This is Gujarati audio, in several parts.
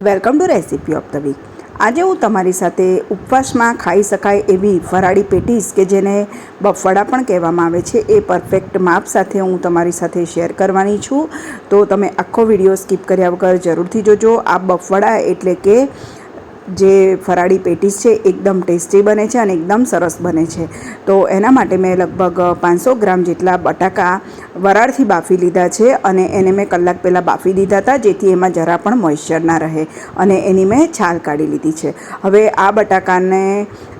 Welcome to recipe of the week. આજે હું તમારી સાથે ઉપવાસમાં ખાઈ શકાય એવી ફરાળી પેટીસ કે જેને બફાડા પણ કહેવામાં આવે છે, એ પરફેક્ટ માપ સાથે હું તમારી સાથે શેર કરવાની છું. તો તમે આખો વીડિયો સ્કીપ કર્યા વગર જરૂરથી જોજો. આ બફાડા એટલે કે જે ફરાળી પેટીસ છે, એકદમ ટેસ્ટી બને છે અને એકદમ સરસ બને છે. તો એના માટે મેં લગભગ પાંચસો ગ્રામ જેટલા બટાકા વરાળથી બાફી લીધા છે અને એને મેં કલાક પહેલાં બાફી દીધા હતા, જેથી એમાં જરા પણ મોઇશ્ચર ના રહે અને એની મેં છાલ કાઢી લીધી છે. હવે આ બટાકાને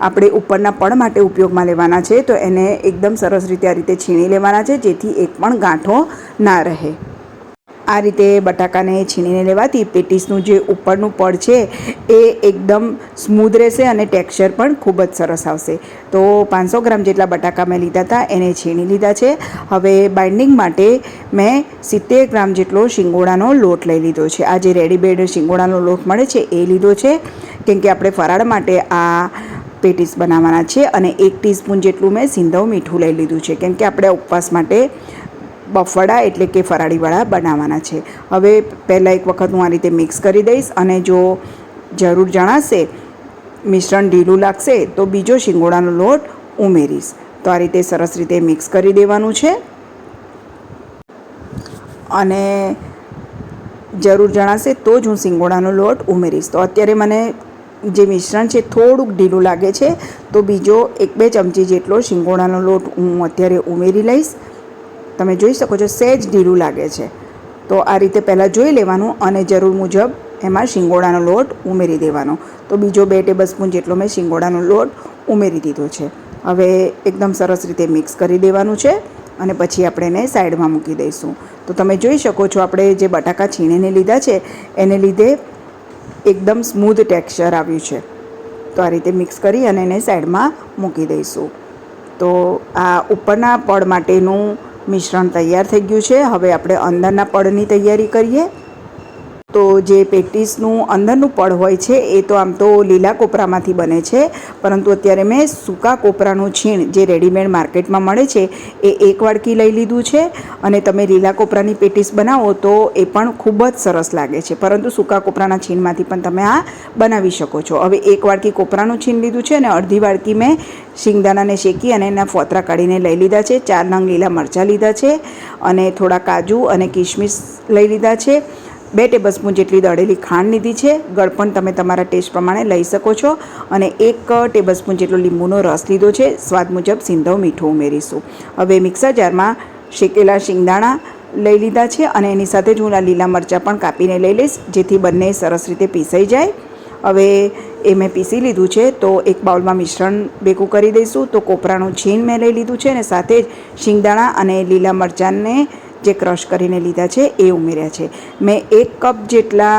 આપણે ઉપરના પડ માટે ઉપયોગમાં લેવાના છે, તો એને એકદમ સરસ રીતે આ રીતે છીણી લેવાના છે, જેથી એક પણ ગાંઠો ના રહે. આ રીતે બટાકાને છીણીને લેવાથી પેટીસનું જે ઉપરનું પડ છે, એ એકદમ સ્મૂધ રહેશે અને ટેક્સચર પણ ખૂબ જ સરસ આવશે. તો પાંચસો ગ્રામ જેટલા બટાકા મેં લીધા હતા, એને છીણી લીધા છે. હવે બાઇન્ડિંગ માટે મેં સિત્તેર ગ્રામ જેટલો શિંગોડાનો લોટ લઈ લીધો છે. આ જે રેડીમેડ શિંગોડાનો લોટ મળે છે, એ લીધો છે. કેમ કે આપણે ફરાળ માટે આ પેટીસ બનાવવાના છે અને એક ટીસ્પૂન જેટલું મેં સિંધવ મીઠું લઈ લીધું છે. કેમ કે આપણે ઉપવાસ માટે બફાડા એટલે કે ફરાળીવાળા બનાવવાના છે. હવે પહેલાં એક વખત હું આ રીતે મિક્સ કરી દઈશ અને જો જરૂર જણાશે, મિશ્રણ ઢીલું લાગશે, તો બીજો શિંગોડાનો લોટ ઉમેરીશ. તો આ રીતે સરસ રીતે મિક્સ કરી દેવાનું છે. અને જરૂર જણાશે તો જ હું શિંગોડાનો લોટ ઉમેરીશ. તો અત્યારે મને જે મિશ્રણ છે થોડુંક ઢીલું લાગે છે, તો બીજો એક બે ચમચી જેટલો શિંગોડાનો લોટ હું અત્યારે ઉમેરી લઈશ. તમે જોઈ શકો છો સહેજ ઢીલું લાગે છે. તો આ રીતે પહેલાં જોઈ લેવાનું અને જરૂર મુજબ એમાં શિંગોડાનો લોટ ઉમેરી દેવાનો. તો બીજો બે ટેબલ સ્પૂન જેટલો મેં શિંગોડાનો લોટ ઉમેરી દીધો છે. હવે એકદમ સરસ રીતે મિક્સ કરી દેવાનું છે અને પછી આપણે એને સાઈડમાં મૂકી દઈશું. તો તમે જોઈ શકો છો, આપણે જે બટાકા છીણીને લીધા છે, એને લીધે એકદમ સ્મૂધ ટેક્સચર આવ્યું છે. તો આ રીતે મિક્સ કરી અને એને સાઈડમાં મૂકી દઈશું. તો આ ઉપરના પડ માટેનું મિશ્રણ તૈયાર થઈ ગયું છે. હવે આપણે અંદરના પડની તૈયારી કરીએ. તો જે પેટીસનું અંદરનું પડ હોય છે, એ તો આમ તો લીલા કોપરામાંથી બને છે. પરંતુ અત્યારે મેં સૂકા કોપરાનું છીણ જે રેડીમેડ માર્કેટમાં મળે છે, એ એક વાડકી લઈ લીધું છે. અને તમે લીલા કોપરાની પેટીસ બનાવો તો એ પણ ખૂબ જ સરસ લાગે છે. પરંતુ સૂકા કોપરાના છીણમાંથી પણ તમે આ બનાવી શકો છો. હવે એક વાડકી કોપરાનું છીણ લીધું છે અને અડધી વાડકી મેં શિંગદાણાને શેકી અને એના ફોતરા કાઢીને લઈ લીધા છે. ચાર નંગ લીલા મરચાં લીધા છે અને થોડા કાજુ અને કિશમિશ લઈ લીધા છે. બે ટેબલ સ્પૂન જેટલી દળેલી ખાંડ લીધી છે. ગળપણ તમે તમારા ટેસ્ટ પ્રમાણે લઈ શકો છો અને એક ટેબલ સ્પૂન જેટલો લીંબુનો રસ લીધો છે. સ્વાદ મુજબ સિંધવ મીઠું ઉમેરીશું. હવે મિક્સર જારમાં શેકેલા શિંગદાણા લઈ લીધા છે અને એની સાથે જ હું લીલા મરચાં પણ કાપીને લઈ લઈશ, જેથી બંને સરસ રીતે પીસાઈ જાય. હવે એ મેં પીસી લીધું છે, તો એક બાઉલમાં મિશ્રણ ભેગું કરી દઈશું. તો કોપરાનું છીણ મેં લઈ લીધું છે અને સાથે જ શિંગદાણા અને લીલા મરચાંને જે ક્રશ કરીને લીધા છે એ ઉમેર્યા છે. મેં એક કપ જેટલા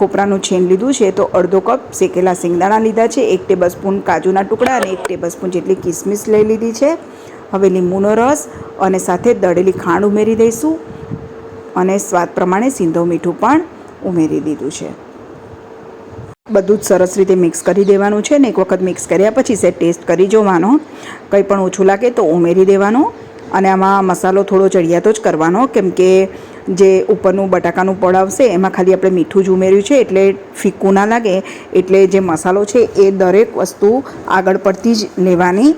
કોપરાનું છેન લીધું છે તો અડધો કપ શેકેલા સિંગદાણા લીધા છે, એક ટેબલ સ્પૂન કાજુના ટુકડા અને એક ટેબલ સ્પૂન જેટલી કિસમિસ લઈ લીધી છે. હવે લીંબુનો રસ અને સાથે દળેલી ખાંડ ઉમેરી દઈશું અને સ્વાદ પ્રમાણે સિંધો મીઠું પણ ઉમેરી દીધું છે. બધું જ સરસ રીતે મિક્સ કરી દેવાનું છે ને એક વખત મિક્સ કર્યા પછી સે ટેસ્ટ કરી જોવાનો. કંઈ પણ ઓછું લાગે તો ઉમેરી દેવાનું. અને આમાં મસાલો થોડો ચડિયાતો જ કરવાનો, કેમ કે જે ઉપરનું બટાકાનું પડ આવશે, એમાં ખાલી આપણે મીઠું જ ઉમેર્યું છે, એટલે ફીકું ના લાગે, એટલે જે મસાલો છે એ દરેક વસ્તુ આગળ પડતી જ લેવાની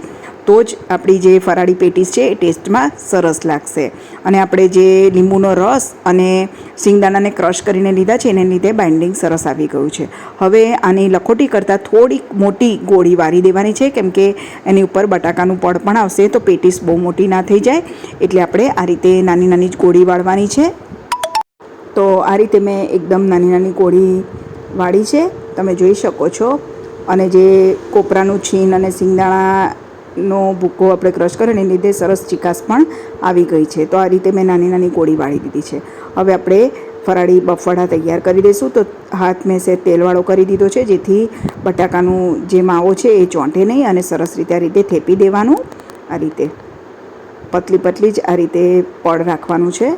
તો જ આપણી જે ફરાળી પેટીસ છે એ ટેસ્ટમાં સરસ લાગશે. અને આપણે જે લીંબુનો રસ અને સિંગદાણાને ક્રશ કરીને લીધા છે, એને લીધે બાઇન્ડિંગ સરસ આવી ગયું છે. હવે આની લખોટી કરતાં થોડીક મોટી ગોળી વારી દેવાની છે, કેમ કે એની ઉપર બટાકાનું પડ પણ આવશે, તો પેટીસ બહુ મોટી ના થઈ જાય. એટલે આપણે આ રીતે નાની નાની જ ગોળી વાળવાની છે. તો આ રીતે મેં એકદમ નાની નાની ગોળી વાળી છે. તમે જોઈ શકો છો. અને જે કોપરાનું છીન અને સિંગદાણા નો ભૂકો આપણે ક્રશ કર્યો એને લીધે સરસ ચિકાસ પણ આવી ગઈ છે. તો આ રીતે મેં નાની નાની ગોળી વાળી દીધી છે. હવે આપણે ફરાળી બફાડા તૈયાર કરી દઈશું. તો હાથ મેં સે તેલવાળો કરી દીધો છે, જેથી બટાકાનું જે માવો છે એ ચોંટે નહીં અને સરસ રીતે આ રીતે થેપી દેવાનું. આ રીતે પતલી પતલી જ આ રીતે પડ રાખવાનું છે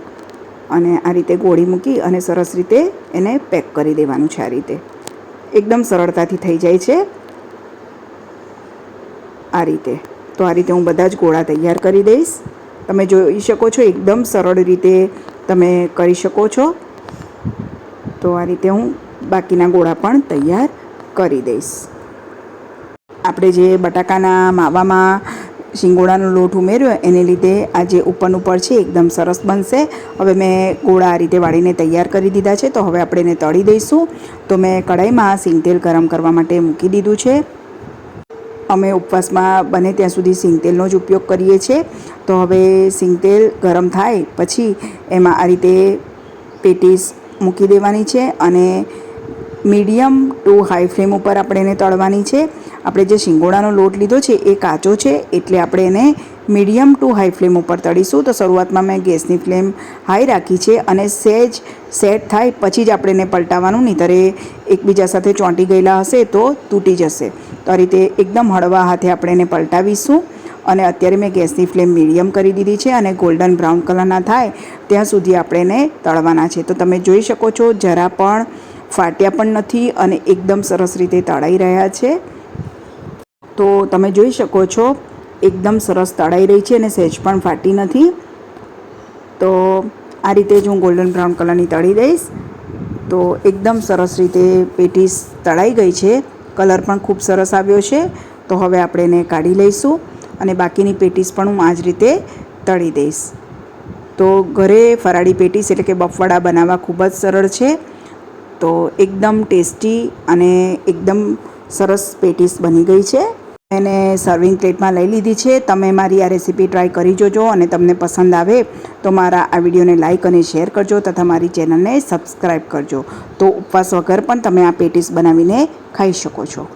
અને આ રીતે ગોળી મૂકી અને સરસ રીતે એને પેક કરી દેવાનું છે આ રીતે. એકદમ સરળતાથી થઈ જાય છે. આ રીતે. તો આ રીતે હું બધા જ ગોળા તૈયાર કરી દઈશ. તમે જોઈ શકો છો એકદમ સરળ રીતે તમે કરી શકો છો. તો આ રીતે હું બાકીના ગોળા પણ તૈયાર કરી દઈશ. આપણે જે બટાકાના માવામાં શિંગોડાનો લોટ ઉમેર્યો એને લીધે આ જે ઉપરનું ઉપર છે એકદમ સરસ બનશે. હવે મેં ગોળા આ રીતે વાળીને તૈયાર કરી દીધા છે. તો હવે આપણે એને તળી દઈશું. તો મેં કઢાઈમાં સિંગતેલ ગરમ કરવા માટે મૂકી દીધું છે. અમે ઉપવાસમાં બને ત્યાં સુધી સિંગતેલનો જ ઉપયોગ કરીએ છીએ. તો હવે સિંગતેલ ગરમ થાય પછી એમાં આ રીતે પેટીસ મૂકી દેવાની છે અને મીડિયમ ટુ હાઈ ફ્લેમ ઉપર આપણે એને તળવાની છે. આપણે જે શિંગોડાનો લોટ લીધો છે એ કાચો છે એટલે આપણે એને મીડિયમ ટુ હાઈ ફ્લેમ ઉપર તળીશું. તો શરૂઆતમાં મેં ગેસની ફ્લેમ હાઈ રાખી છે અને સહેજ સેટ થાય પછી જ આપણે એને પલટાવવાનું. નહીંતર એ એકબીજા સાથે ચોંટી ગયેલા હશે તો તૂટી જશે. તો આ રીતે એકદમ હળવા હાથે આપણે એને પલટાવીશું. અને અત્યારે મેં ગેસની ફ્લેમ મીડિયમ કરી દીધી છે અને ગોલ્ડન બ્રાઉન કલરના થાય ત્યાં સુધી આપણે એને તળવાના છે. તો તમે જોઈ શકો છો જરા પણ ફાટ્યા પણ નથી અને એકદમ સરસ રીતે તળાઈ રહ્યા છે. તો તમે જોઈ શકો છો એકદમ સરસ તળાઈ રહી છે અને સહેજ પણ ફાટી નથી. તો આ રીતે જ હું ગોલ્ડન બ્રાઉન કલરની તળી દઈશ. તો એકદમ સરસ રીતે પેટીસ તળાઈ ગઈ છે. કલર પણ ખૂબ સરસ આવ્યો છે. તો હવે આપણે એને કાઢી લઈશું અને બાકીની પેટીસ પણ હું આ જ રીતે તળી દઈશ. તો ઘરે ફરાળી પેટીસ એટલે કે બફવાડા બનાવવા ખૂબ જ સરળ છે. તો એકદમ ટેસ્ટી અને એકદમ સરસ પેટીસ બની ગઈ છે. એને સર્વિંગ પ્લેટમાં લઈ લીધી છે. તમે મારી આ રેસીપી ટ્રાય કરી જોજો અને તમને પસંદ આવે તો મારા આ વિડીયોને લાઇક અને શેર કરજો તથા મારી ચેનલને સબસ્ક્રાઈબ કરજો. તો ઉપવાસ વગર પણ તમે આ પેટીસ બનાવીને ખાઈ શકો છો.